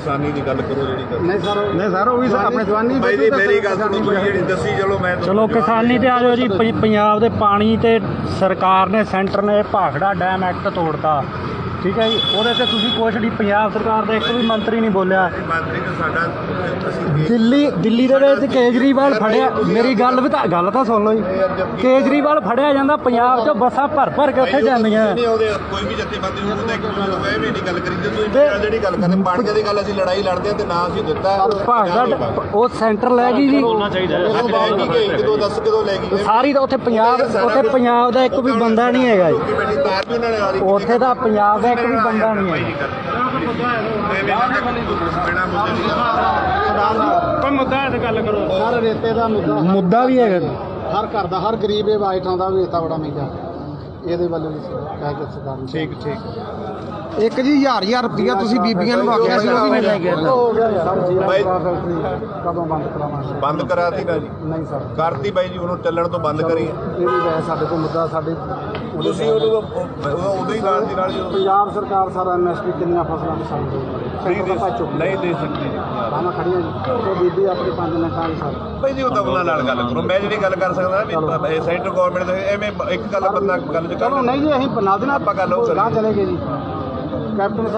ਕਿਸਾਨੀ ਦੀ ਗੱਲ ਕਰੋ ਜਿਹੜੀ ਗੱਲ ਨਹੀਂ ਸਰ ਨਹੀਂ ਸਰ ਉਹ ਵੀ ਆਪਣੇ ਜਵਾਨੀ ਬਾਈ ਜੀ ਮੇਰੀ ਗੱਲ ਸੁਣੋ ਤੁਸੀਂ ਜਿਹੜੀ ਦੱਸੀ ਚਲੋ ਮੈਂ ਚਲੋ ਕਿਸਾਨੀ ਤੇ ਆ ਜਾਓ ਜੀ ਪ- ਪੰਜਾਬ ਦੇ ਪਾਣੀ ਤੇ ਸਰਕਾਰ ਨੇ ਸੈਂਟਰ ਨੇ ਭਾਖੜਾ ਡੈਮ ਐਕਟ ਤੋੜਤਾ। ਠੀਕ ਹੈ ਜੀ ਉਹਦੇ ਤੇ ਤੁਸੀਂ ਕੁਛ ਨਹੀਂ ਪੰਜਾਬ ਸਰਕਾਰ ਦਾ ਇੱਕ ਵੀ ਮੰਤਰੀ ਨਹੀਂ ਬੋਲਿਆ। ਮੰਤਰੀ ਨੇ ਸਾਡਾ ਅਸੀਂ ਦਿੱਲੀ ਦਿੱਲੀ ਦੇ ਵਿੱਚ ਕੇਜਰੀਵਾਲ ਫੜਿਆ। ਮੇਰੀ ਗੱਲ ਵੀ ਤਾਂ ਗੱਲ ਤਾਂ ਸੁਣ ਲਓ ਜੀ। ਕੇਜਰੀਵਾਲ ਫੜਿਆ ਜਾਂਦਾ ਪੰਜਾਬ 'ਚੋਂ ਬੱਸਾਂ ਭਰ ਭਰ ਕੇ ਉੱਥੇ ਜਾਂਦੀਆਂ। ਨਹੀਂ ਉਹਦੇ ਕੋਈ ਵੀ ਜਥੇਬੰਦੀ ਨੂੰ ਤਾਂ ਇੱਕ ਇਹ ਵੀ ਨਹੀਂ ਗੱਲ ਕਰੀ ਜੇ ਤੁਸੀਂ ਨਾਲ ਜਿਹੜੀ ਗੱਲ ਕਰਦੇ ਪਾਣੀਆਂ ਦੀ ਗੱਲ ਅਸੀਂ ਲੜਾਈ ਲੜਦੇ ਆ ਤੇ ਨਾ ਅਸੀਂ ਦਿੱਤਾ। ਡ- ਉਹ ਸੈਂਟਰ ਲੈ ਗਈ ਜੀ। ਕਿਦੋਂ ਦੱਸ ਕਿਦੋਂ ਲੈ ਸਾਰੀ ਤਾਂ ਉੱਥੇ ਪੰਜਾਬ ਉੱਥੇ ਪੰਜਾਬ ਦਾ ਇੱਕ ਵੀ ਬੰਦਾ ਨਹੀਂ ਹੈਗਾ ਜੀ। ਉੱਥੇ ਦਾ ਪੰਜਾਬ ਦਾ ਇੱਕ ਵੀ ਬੰਦਾ ਨਹੀਂ ਹੈ ਕੋਈ ਮੁੱਦਾ ਤੇ ਗੱਲ ਕਰੋ। ਸਰ ਰੇਤੇ ਦਾ ਮੁੱਦਾ ਮੁੱਦਾ ਵੀ ਹੈਗਾ ਹਰ ਘਰ ਦਾ ਹਰ ਗਰੀਬ ਇਹ ਵਾਈਟ ਆਉਂਦਾ ਵੀ ਰੇਤਾ ਬੜਾ ਮਹਿੰਗਾ। ਇਹਦੇ ਵੱਲੋਂ ਵੀ ਕਹਿ ਕੇ ਸਰਕਾਰ ਨੂੰ ਠੀਕ ਠੀਕ। ਇੱਕ ਜੀ ਹਜ਼ਾਰ ਹਜ਼ਾਰ ਰੁਪਇਆ ਤੁਸੀਂ ਬੀਬੀਆਂ ਨੂੰ ਆਖਿਆ ਸੀ ਉਹ ਵੀ ਨਹੀਂ ਲੈ ਆਏ। ਹੋ ਗਿਆ ਯਾਰ ਜੀਰਾ ਬਾਈ- ਫੈਕਟਰੀ ਕਦੋਂ ਬੰਦ ਕਰਾਵਾਂਗੇ? ਬੰਦ ਕਰਾਤੀ ਨਾ ਜੀ। ਨਹੀਂ ਸਰ। ਕਰਤੀ ਬਾਈ ਜੀ ਉਹਨੂੰ ਚੱਲਣ ਤੋਂ ਬੰਦ ਕਰੀ। ਇਹ ਵੀ ਵੈਸੇ ਸਾਡੇ ਕੋਲ ਮੁੱਦਾ ਸਾਡੇ ਤੁਸੀਂ ਉਦੋਂ ਉਦੋਂ ਉਦੋਂ ਹੀ ਨਾਲ ਦੀ ਨਾਲ ਹੀ ਪੰਜਾਬ ਸਰਕਾਰ ਸਾਰਾ ਐਮਐਸਪੀ ਕਿੰਨੀਆਂ ਫਸਲਾਂ ਦੀ ਸਾਨੂੰ ਫ੍ਰੀ ਦਾ ਚੁੱਕ ਨਹੀਂ ਦੇ ਸਕਦੀ ਬਾਹਾਂ ਖੜੀਆਂ ਜੀ। ਉਹ ਬੀਬੀ ਆਪਣੀ ਪੰਜ ਮਿੰਟਾਂ ਦੀ ਸਰ। ਬਾਈ ਜੀ ਉਹ ਤਾਂ ਉਹਨਾਂ ਨਾਲ ਗੱਲ ਕਰੋ। ਮੈਂ ਜਿਹੜੀ ਗੱਲ ਕਰ ਸਕਦਾ ਵੀ ਇਹ ਸੈਂਟਰ ਗਵਰਨਮੈਂਟ ਦੇ ਐਵੇਂ ਇੱਕ ਗੱਲ ਬੰਦਾ ਗੱਲ ਚਲੋ ਨਹੀਂ ਜੀ ਅਸੀਂ ਬਣਾ ਦੇਣਾ ਆਪਾਂ ਗੱਲ ਉਹ ਕਰਾਂਗੇ। ਚਲੇ ਗਏ ਜੀ ਕੈਪਟਨ ਸਾਹਿਬ